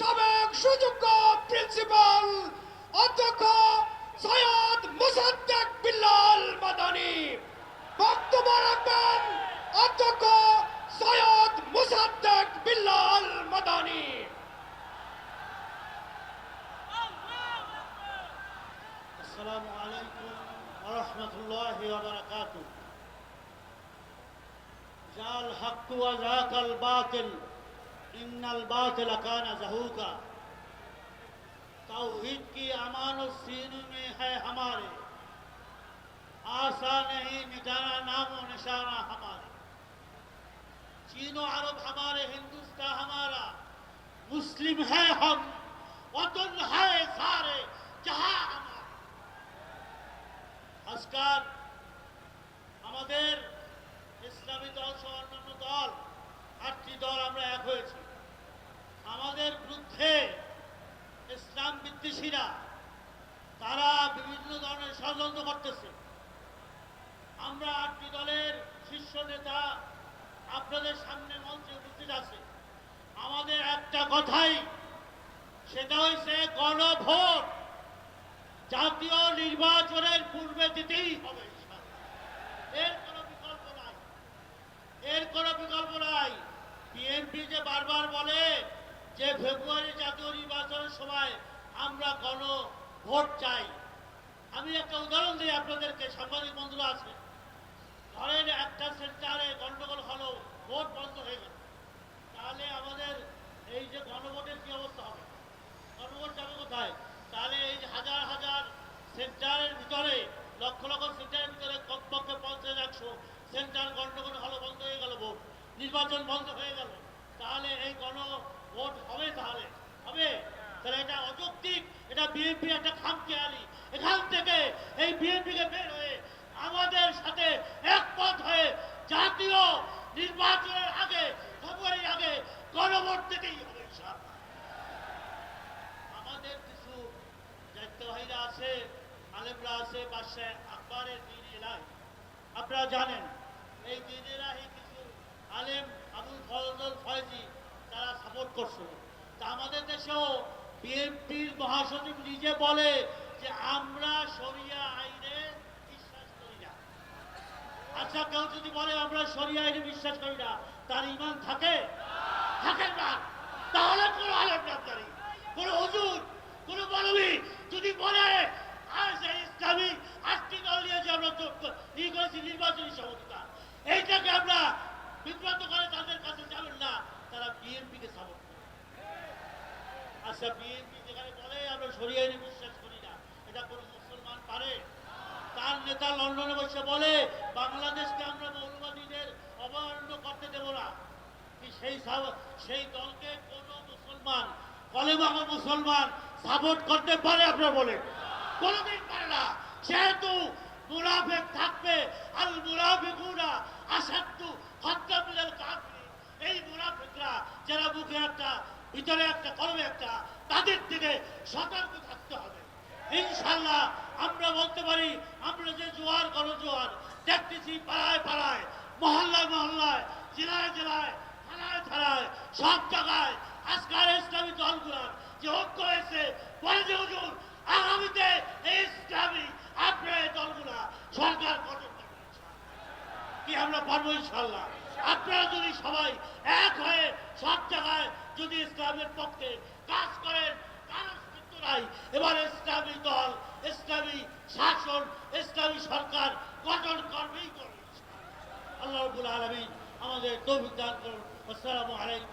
সাবেক সুযোগ্য প্রিন্সিপাল অধ্যক্ষ সৈয়দ মুসাদ্দেক বিল্লাল মাদানি। বক্তব্য রাখবেন অধ্যক্ষ সৈয়দ মুসাদ্দেক বিল্লাল মাদানি। আসসালামু আলাইকুম রহমতুল্লাহ বারাকাতু জাল হাক্কু ওয়া জাকাল বাতিল। ان الباطل کان زہوکا۔ توحید کی امان و سینوں میں ہے ہمارے۔ آسان نہیں مٹانا نام و نشانہ ہمارے۔ چین و عرب ہمارے، ہندوستان ہمارا۔ مسلم ہے ہم، وطن ہے سارے، جہاں ہمارے۔ حسکار ہمارے اسلامی দল اور نمو দল আটটি দল আমরা এক হয়েছি। আমাদের বিরুদ্ধে ইসলাম বিদ্বেষীরা, তারা বিভিন্ন ধরনের ষড়যন্ত্র করতেছে। আমরা আটটি দলের শীর্ষ নেতা আপনাদের সামনে মঞ্চে উপস্থিত আছে। আমাদের একটা কথাই, সেটা হয়েছে গণভোট। জাতীয় নির্বাচনের পূর্বে দিতেই হবে এর বিকল্প নাই এর কোনো বিকল্প নাই বিএনপি যে বারবার বলে যে ফেব্রুয়ারি জাতীয় নির্বাচনের সময় আমরা গণ ভোট চাই। আমি একটা উদাহরণ দিই আপনাদেরকে, সাংবাদিক বন্ধুরা আছে। ধরেন একটা সেন্টারে গন্ডগোল হলো, ভোট বন্ধ হয়ে গেল। তাহলে আমাদের এই যে গণভোটের কি অবস্থা হবে? গণভোট যাবে কোথায়? তাহলে এই যে হাজার হাজার সেন্টারের ভিতরে, লক্ষ লক্ষ সেন্টারের ভিতরে কমপক্ষে পঞ্চাশ একশো সেন্টার গন্ডগোল হলো, বন্ধ হয়ে গেল ভোট। নির্বাচন বন্ধ হয়ে গেল তাহলে এই গণ ভোট হবে তাহলে হবে তাহলে এটা অযৌক্তিক এটা বিএনপি একটা খামখেয়ালি। এখান থেকে এই বিএনপিকে বের হয়ে আমাদের সাথে একমত হয়ে জাতীয় নির্বাচনের আগে, ফেব্রুয়ারির আগে গণভোট হবে আমাদের কিছু দায়িত্ববাহীরা আছে, আলেমরা আছে বাসায় আকবরের দিন এলাই। আপনারা জানেন, এই দিন এলাহি কিছু আলেম আবুল ফজল ফয়জি তারা সাপোর্ট করছে। তা আমাদের দেশেও বিএনপির মহাসচিব নিজে বলে যে আমরা সরিয়া আইনে বিশ্বাস করি না। আচ্ছা কেউ যদি বলে আমরা সরিয়া আইনে বিশ্বাস করি না, তার ইমান থাকে? থাকে না। তাহলে কোনো আলেম ডাক্তারি কোনো হজুর, কোনো বলবি যদি বলে আর সেই ইসলামী আটটি দল নিয়ে যে আমরা যোগ ই করেছি নির্বাচনী সমতা এইটাকে আমরা বিভ্রান্ত করে তাদের কাছে যাবেন না তারা বিএনপিকে সাপোর্ট করে আচ্ছা বিএনপি যেখানে বলে, আমরা সরিয়ে আইনে বিশ্বাস করি না। এটা কোনো মুসলমান পারে? তার নেতা লন্ডনে বসে বলে, বাংলাদেশকে আমরা মৌলবাদীদের অবমাননা করতে দেব না। কি সেই সেই দলকে কোনো মুসলমান কলেমাগো মুসলমান সাপোর্ট করতে পারে আপনারা বলে কোনোদিন পারে না। সেহেতু মুনাফেক থাকবে, আল মুনাফিকুনা আসাদু হত্যা মিলাল কাফির। এই মুনাফিকরা যারা মুখে একটা ভিতরে একটা কলমে একটা তাদের থেকে সতর্ক থাকতে হবে। ইনশাল্লাহ আমরা বলতে পারি, আমরা যে জোয়ার গণ জোয়ার দেখতেছি পাড়ায় পাড়ায়, মহল্লায় মহল্লায়, জেলায় জেলায়, থানায় থানায়, সব জায়গায় আজকাল ইসলামী দলগুলার যে ঐক্য হয়েছে, বলে যে, হুজুর, আগামীতে এই ইসলামী আপনার এই দলগুলা সরকার গঠন করবে কি আমরা পারব ইনশাল্লাহ আপনারা যদি সবাই এক হয়ে সব জায়গায় যদি ইসলামের পক্ষে কাজ করেন নাই। এবার ইসলামী দল, ইসলামী শাসন, ইসলামী সরকার গঠন করবেই করবে। আল্লাহ আলমিন আমাদের তৌফিক করুন। আসসালামু আলাইকুম।